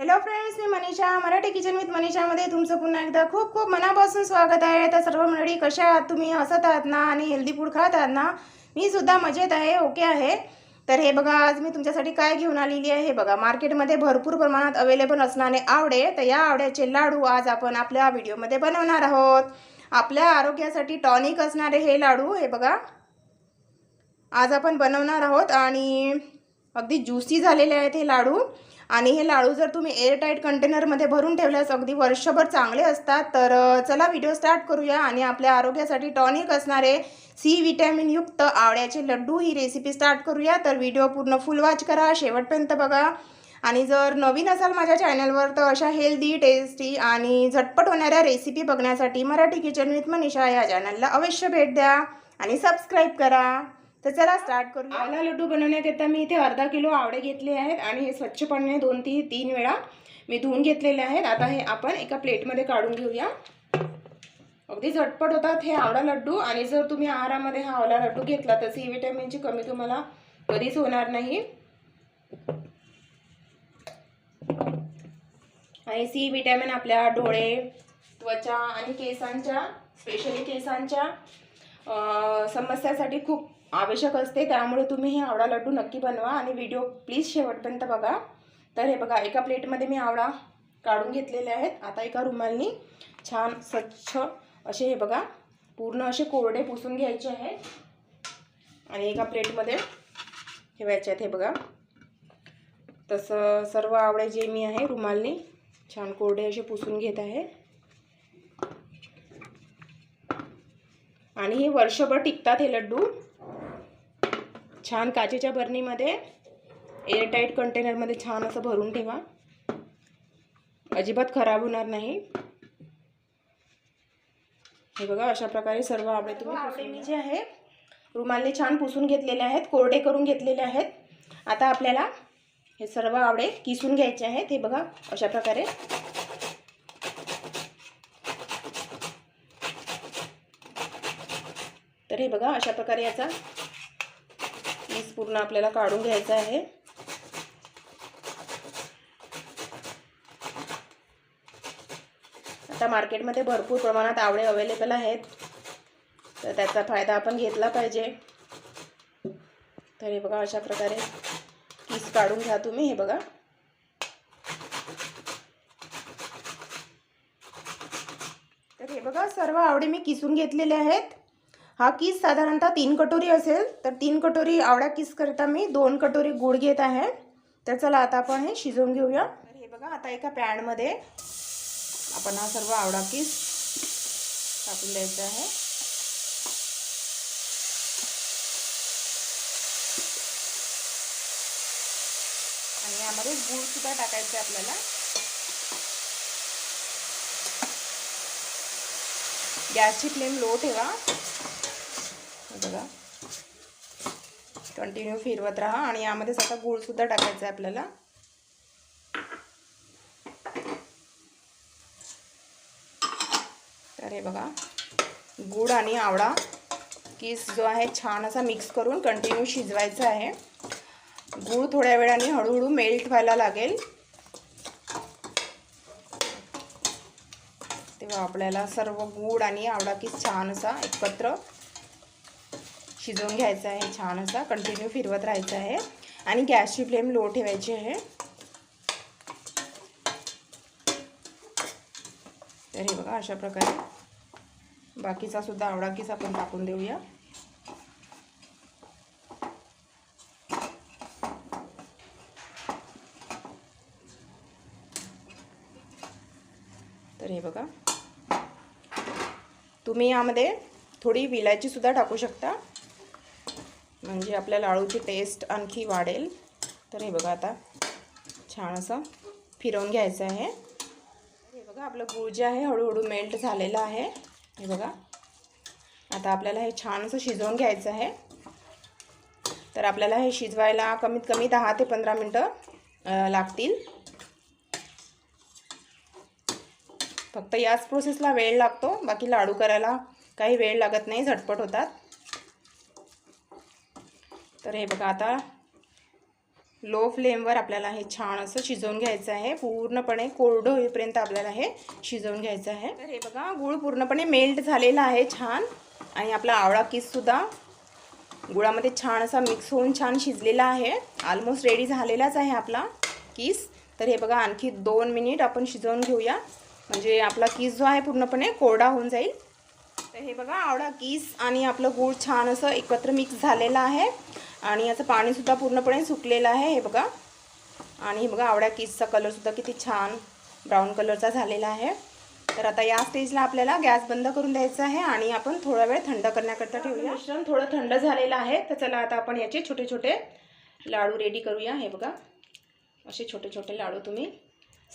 Hello friends मी Manisha Marathi kitchen with मनीषामध्ये तुमचं पुन्हा एकदा खूप खूप मनापासून स्वागत आहे. तर सर्व मंडळी कशा आहात तुम्ही? हसत आहात ना आणि हेल्दी फूड खात आहात ना? मी सुद्धा मजेत आहे ओके आहे. तर हे बघा आज मी तुमच्यासाठी काय घेऊन आलेली आहे? हे बघा मार्केटमध्ये भरपूर प्रमाणात अवेलेबल असणारे आवडे. तर या आवड्याचे लाडू आज आपण आपल्या व्हिडिओमध्ये बनवणार आहोत. आपल्या आरोग्यासाठी टॉनिक असणारे हे लाडू हे बघा. आज आपण बनवणार आहोत आणि अगदी ज्युसी झालेले आहेत हे लाडू. आणि हे लाडू जर तुम्ही एअरटाईट कंटेनरमध्ये भरून ठेवल्यास अगदी वर्षभर चांगले असतात. तर चला व्हिडिओ स्टार्ट करूया आणि आपल्या आरोग्यासाठी टॉनिक असणारे सी विटॅमिनयुक्त आवळ्याचे लड्डू ही रेसिपी स्टार्ट करूया. तर व्हिडिओ पूर्ण फुल वॉच करा. शेवटपर्यंत बघा. आणि जर नवीन असाल माझ्या चॅनलवर तर अशा हेल्दी टेस्टी आणि झटपट होणाऱ्या रेसिपी बघण्यासाठी मराठी किचन विथ मनीषा या चॅनलला अवश्य भेट द्या. आणि सबस्क्राईब करा. तर चला स्टार्ट करू आवळा लड्डू बनवण्याकरिता मी इथे अर्धा किलो आवळे घेतले आहेत आणि हे स्वच्छ पाण्याने दोन ती तीन वेळा मी धुवून घेतलेले आहेत. आता हे आपण एका प्लेटमध्ये काढून घेऊया. अगदी झटपट होतात हे आवळा लड्डू आणि जर तुम्ही आहारामध्ये हा आवळा लड्डू घेतला तर सी विटॅमिनची कमी तुम्हाला कधीच होणार नाही. आणि सी विटॅमिन आपल्या डोळे त्वचा आणि केसांच्या स्पेशली केसांच्या समस्यासाठी खूप आवश्यक असते. त्यामुळे तुम्ही हे आवळा लड्डू नक्की बनवा आणि व्हिडिओ प्लीज शेवटपर्यंत बघा. तर हे बघा एका प्लेटमध्ये मी आवळा काढून घेतलेले आहेत. आता एका रुमालनी छान स्वच्छ असे हे बघा पूर्ण असे कोरडे पुसून घ्यायचे आहेत. आणि एका प्लेटमध्ये ठेवायचे आहेत हे बघा. तसं सर्व आवळे जे मी आहे रुमालनी छान कोरडे असे पुसून घेत आहे. आणि हे वर्षभर टिकतात हे लड्डू. छान काचेच्या बरणीमध्ये एअरटाईट कंटेनरमध्ये छान असं भरून ठेवा. अजिबात खराब होणार नाही. हे बघा अशा प्रकारे सर्व आवडे तुम्ही आवडे मी जे आहे रुमालने छान पुसून घेतलेले आहेत कोरडे करून घेतलेले आहेत. आता आपल्याला हे सर्व आवडे किसून घ्यायचे आहेत. हे बघा अशा प्रकारे. तर हे बघा अशा प्रकारे याचा पीस पूर्ण आपल्याला काढून घ्यायचा आहे. आता मार्केटमध्ये भरपूर प्रमाणात आवळे अवेलेबल आहेत. तर त्याचा फायदा आपण घेतला पाहिजे. तर हे बघा अशा प्रकारे पीस काढून घ्या तुम्ही हे बघा. तर हे बघा सर्व आवडे मी किसून घेतलेले आहेत. हा किस साधारणतः तीन कटोरी असेल तर तीन कटोरी आवडा किस करता मी दोन कटोरी गूळ घेत आहे. तर चला आता आपण हे शिजवून घेऊया. तर हे बघा आता एका पॅनमध्ये आपण हा सर्व आवडा किस टाकून द्यायचा आहे. आणि यामध्ये गुळसुद्धा टाकायचं आहे आपल्याला. गॅसची फ्लेम लो ठेवा. बघा. कंटिन्यू फिरवत राहा आणि यामध्येच आता गूळसुद्धा टाकायचा आहे आपल्याला. तर हे बघा. गूळ आणि आवळा. किस जो आहे छान असा मिक्स करून कंटिन्यू शिजवायचा आहे. गूळ थोड्या वेळाने हळूहळू मेल्ट व्हायला लागेल. तेव्हा आपल्याला सर्व गूळ आणि आवळा किस छान असा एकत्र शिजवून घ्यायचा आहे छान असा कंटिन्यू फिरवत राहायचं आहे. आणि गॅसची फ्लेम लो ठेवायची आहे. तर हे बघा अशा प्रकारे. बाकीचा सुद्धा आवडाकीच आपण टाकून देऊया. तर हे बघा. तुम्ही यामध्ये थोडी विलायची सुद्धा टाकू शकता. म्हणजे आपल्या लाडूची टेस्ट आणखी वाढेल. तर हे बघा आता छान असं फिरवून घ्यायचं आहे. हे बघा आपलं गूळ जे आहे हळूहळू मेल्ट झालेलं आहे. हे बघा. आता आपल्याला हे छान असं शिजवून घ्यायचं आहे. तर आपल्याला हे शिजवायला कमीत कमी दहा ते पंधरा मिनटं लागतील. फक्त याच प्रोसेसला वेळ लागतो. बाकी लाडू करायला काही वेळ लागत नाही झटपट होतात. तर हे बघा आता लो फ्लेमवर आपल्याला हे छान असं शिजवून घ्यायचं आहे. पूर्णपणे कोरडं होईपर्यंत आपल्याला हे शिजवून घ्यायचं आहे. तर हे बघा गूळ पूर्णपणे मेल्ट झालेला आहे छान. आणि आपला आवळा किससुद्धा गुळामध्ये छान असा मिक्स होऊन छान शिजलेला आहे. ऑलमोस्ट रेडी झालेलाच आहे आपला किस तर हे बघा आणखी दोन मिनिट आपण शिजवून घेऊया. म्हणजे आपला किस जो आहे पूर्णपणे कोरडा होऊन जाईल. तर हे बघा आवडा किस आणि आपलं गूळ छान असं एकत्र मिक्स झालेलं आहे. आणि याचं पाणीसुद्धा पूर्णपणे सुकलेलं आहे हे बघा. आणि हे बघा आवड्या किसचा कलरसुद्धा किती छान ब्राऊन कलरचा झालेला आहे. तर आता या स्टेजला आपल्याला गॅस बंद करून द्यायचा आहे आणि आपण थोडा वेळ थंड करण्याकरता ठेवूया. मिश्रण थोडं थंड झालेलं आहे. तर चला आता आपण याचे छोटे छोटे लाडू रेडी करूया हे बघा. असे छोटे छोटे लाडू तुम्ही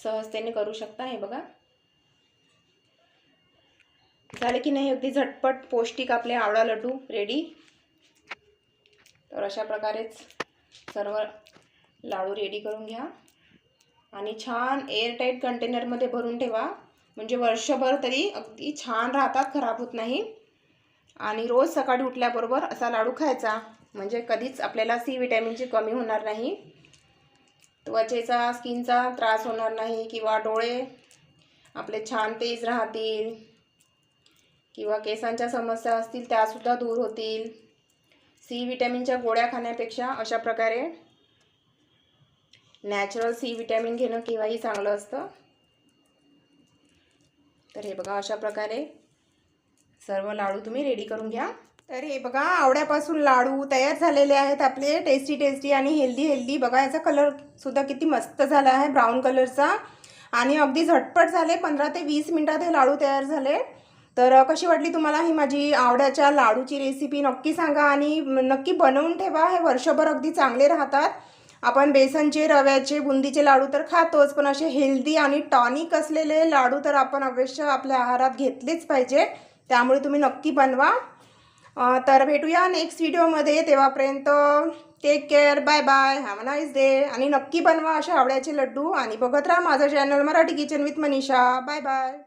सहजतेने करू शकता हे बघा. झाले की नाही? अगदी झटपट पौष्टिक आपले आवळा लड्डू रेडी तर अशा प्रकारेच सर्व लाडू रेडी करून घ्या. आणि छान एअरटाईट कंटेनरमध्ये भरून ठेवा. म्हणजे वर्षभर तरी अगदी छान राहतात खराब होत नाही. आणि रोज सकाळी उठल्याबरोबर असा लाडू खायचा. म्हणजे कधीच आपल्याला सी विटॅमिनची कमी होणार नाही. त्वचेचा स्किनचा त्रास होणार नाही किंवा डोळे आपले छान तेज राहतील किंवा केसांच्या समस्या असतील त्यासुद्धा दूर होतील. सी विटॅमिनच्या गोळ्या खाण्यापेक्षा अशा प्रकारे नॅचरल सी विटॅमिन घेणं केव्हाही चांगलं असतं. तर हे बघा अशा प्रकारे सर्व लाडू तुम्ही रेडी करून घ्या. तर हे बघा आवड्यापासून लाडू तयार झालेले आहेत आपले टेस्टी टेस्टी आणि हेल्दी हेल्दी बघा याचा कलरसुद्धा किती मस्त झाला आहे ब्राऊन कलरचा आणि अगदी झटपट झाले पंधरा ते वीस मिनटात हे लाडू तयार झाले. तर कशी वाटली तुम्हाला ही माझी आवड्याच्या लाडूची रेसिपी नक्की सांगा आणि नक्की बनवून ठेवा. हे वर्षभर अगदी चांगले राहतात. आपण बेसनचे रव्याचे बुंदीचे लाडू तर खातोच पण असे हेल्दी आणि टॉनिक असलेले लाडू तर आपण अवश्य आपल्या आहारात घेतलेच पाहिजे. त्यामुळे तुम्ही नक्की बनवा. तर भेटूया नेक्स्ट व्हिडिओमध्ये तेव्हापर्यंत take care bye bye have a nice day आणि नक्की बनवा असे आवड्याचे लड्डू. आणि बघत राहा माझं channel Marathi kitchen with Manisha. Bye bye